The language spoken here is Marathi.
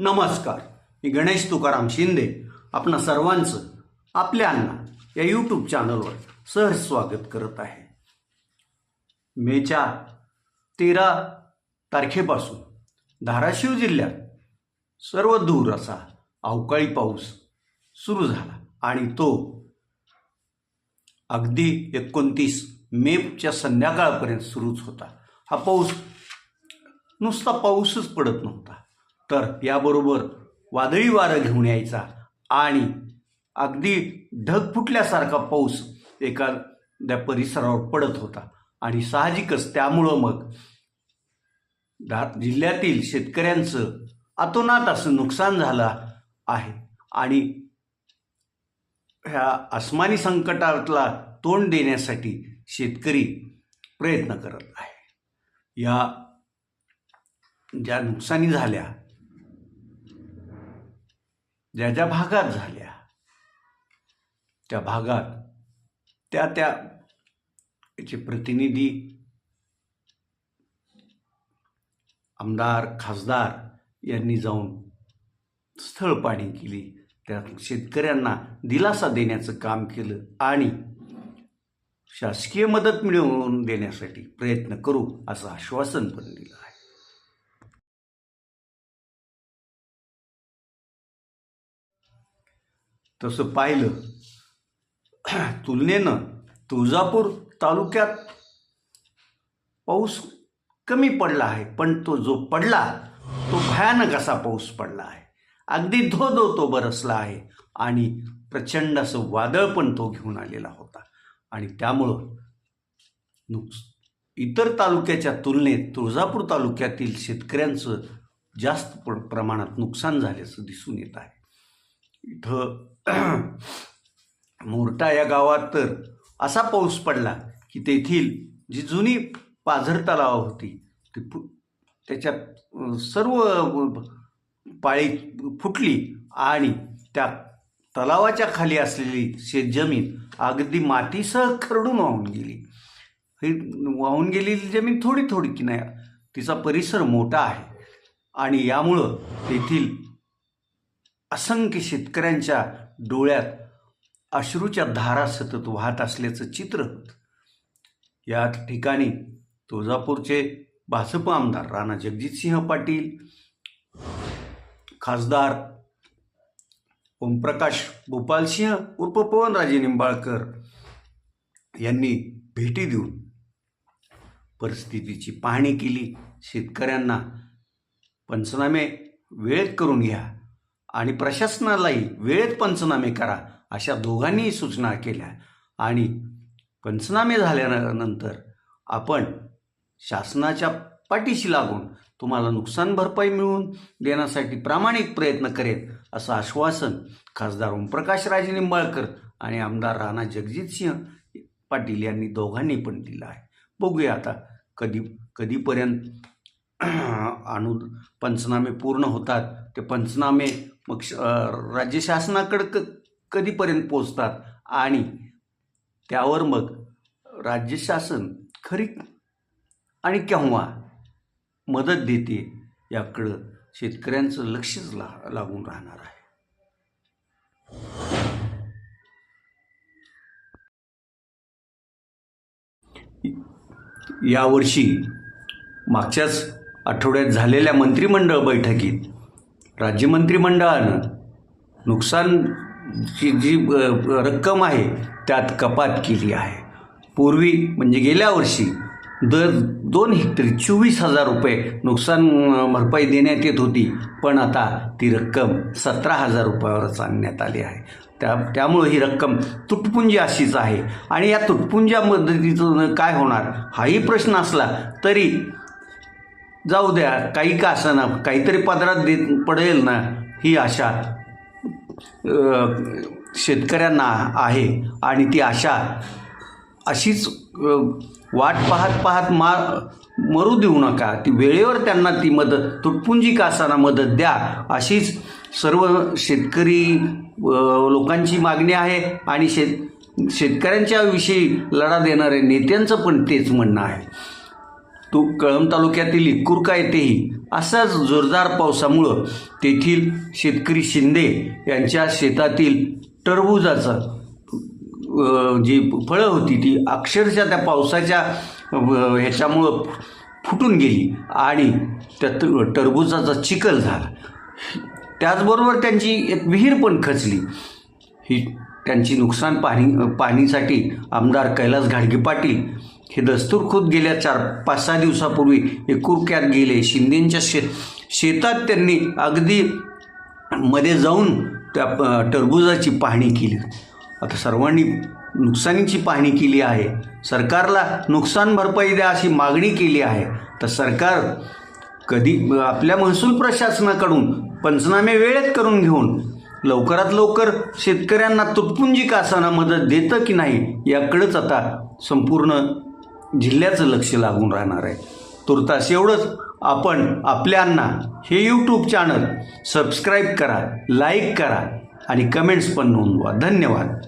नमस्कार. मी गणेश तुकाराम शिंदे. आपणा सर्वांचं आपल्या अण्णा या यूट्यूब चॅनलवर सहज स्वागत करत आहे. मेच्या तेरा तारखेपासून धाराशिव जिल्ह्यात सर्व दूर असा अवकाळी पाऊस सुरू झाला आणि तो अगदी एकोणतीस मेच्या संध्याकाळपर्यंत सुरूच होता. हा पाऊस नुसता पाऊसच पडत नव्हता. तर याबरोबर वादळी वारं घेऊन यायचा आणि अगदी ढग फुटल्यासारखा पाऊस एखाद्या परिसरावर पडत होता. आणि साहजिकच त्यामुळं मग दा जिल्ह्यातील शेतकऱ्यांचं अतोनात असं नुकसान झालं आहे. आणि ह्या अस्मानी संकटाला तोंड देण्यासाठी शेतकरी प्रयत्न करत आहे. या ज्या नुकसानी झाल्या ज्या ज्या भागात झाल्या त्या भागात त्या त्या याचे प्रतिनिधी आमदार खासदार यांनी जाऊन स्थळ पाणी केली. त्या शेतकऱ्यांना दिलासा देण्याचं काम केलं आणि शासकीय मदत मिळवून देण्यासाठी प्रयत्न करू असं आश्वासन पण दिलं आहे. तसं पाहिलं. तुलनेनं तुळजापूर तालुक्यात पाऊस कमी पडला आहे पण तो जो पडला तो भयानक असा पाऊस पडला आहे. अगदी धो धो तो बरसला आहे आणि प्रचंड असं वादळ पण तो घेऊन आलेला होता. आणि त्यामुळं नुकस इतर तालुक्याच्या तुलनेत तुळजापूर तालुक्यातील शेतकऱ्यांचं जास्त प्र प्रमाणात नुकसान झाल्याचं दिसून येत आहे. इथं मोरटा या गावात तर असा पाऊस पडला की तेथील जी जुनी पाझर तलाव होती ती फु त्याच्यात सर्व पाळी फुटली आणि त्या तलावाच्या खाली असलेली शेतजमीन अगदी मातीसह खरडून वाहून गेली. ही वाहून गेलेली जमीन थोडी थोडी की नाही तिचा परिसर मोठा आहे आणि यामुळं तेथील असंख्य शेतकऱ्यांच्या डोळ्यात अश्रूच्या धारा सतत वाहत असल्याचं चित्र होतं या ठिकाणी तुळजापूरचे भाजप आमदार राणा जगजितसिंह पाटील खासदार ओमप्रकाश गोपालसिंह उर्फ पवनराजे निंबाळकर यांनी भेटी देऊन परिस्थितीची पाहणी केली. शेतकऱ्यांना पंचनामे वेळेत करून घ्या. आणि प्रशासनालाही वेळेत पंचनामे करा अशा दोघांनीही सूचना केल्या. आणि पंचनामे झाल्यानंतर आपण शासनाच्या पाठीशी लागून तुम्हाला नुकसान भरपाई मिळवून देण्यासाठी प्रामाणिक प्रयत्न करेल असं आश्वासन खासदार ओमप्रकाश राजे निंबाळकर आणि आमदार राणा जगजित सिंह पाटील यांनी दोघांनी पण दिलं आहे. बघूया आता कधी कधीपर्यंत अनु पंचनामे पूर्ण होतात. ते पंचनामे मग श- राज्य शासनाकडं क कधीपर्यंत पोचतात आणि त्यावर मग राज्य शासन खरी आणि केव्हा मदत देते याकडं शेतकऱ्यांचं लक्षच ला लागून राहणार आहे. यावर्षी मागच्याच आठवड्यात झालेल्या मंत्रिमंडळ बैठकीत राज्य मंत्रिमंडळानं नुकसानची जी रक्कम आहे त्यात कपात केली आहे. पूर्वी म्हणजे गेल्या वर्षी दर दोन हेक्टरी चोवीस हजार रुपये नुकसान भरपाई देण्यात येत होती. पण आता ती रक्कम सतरा हजार रुपयावरच आणण्यात आली आहे. त्या त्यामुळं ही रक्कम तुटपुंजी अशीच आहे. आणि या तुटपुंज्या मदतीचं काय होणार? हाही प्रश्न असला तरी जाऊ द्या काही का असाना काहीतरी पदरात देत पडेल ना ही आशा. शेतकऱ्यांना आहे आणि ती आशा अशीच वाट पाहत पाहत मा मरू देऊ नका. ती वेळेवर त्यांना ती मदत तुटपुंजी का असाना मदत द्या अशीच सर्व शेतकरी लोकांची मागणी आहे आणि शेत शेतकऱ्यांच्या विषयी लढा देणाऱ्या नेत्यांचं पण तेच म्हणणं आहे. तो कळंब तालुक्यातील इकुरका येथेही असाच जोरदार पावसामुळं तेथील शेतकरी शिंदे यांच्या शेतातील टरबुजाचं जी फळं होती ती अक्षरशः त्या पावसाच्या ह्याच्यामुळं फुटून गेली आणि त्या टरबुजाचा चिखल झाला. त्याचबरोबर त्यांची एक विहीर पण खचली. ही त्यांची नुकसान पाहणी पाहणीसाठी आमदार कैलास घाडगे पाटील हे दस्तूर खुद गेल्या चार पाच सहा दिवसापूर्वी एकुरक्यात गेले. शिंदेंच्या शे शेतात त्यांनी अगदी मध्ये जाऊन त्या टरबुजाची पाहणी केली. आता सर्वांनी नुकसानीची पाहणी केली आहे. सरकारला नुकसान भरपाई द्या अशी मागणी केली आहे. तर सरकार कधी आपल्या महसूल प्रशासनाकडून पंचनामे वेळेत करून घेऊन लवकरात लवकर शेतकऱ्यांना तुटपुंजी कासाना मदत देतं की नाही याकडेच आता संपूर्ण जिल्ह्याचं लक्ष लागून राहणार आहे. तुर्तास एवढंच आपण आपल्यांना हे यूट्यूब चॅनल सबस्क्राईब करा लाईक करा आणि कमेंट्स पण नोंदवा. धन्यवाद.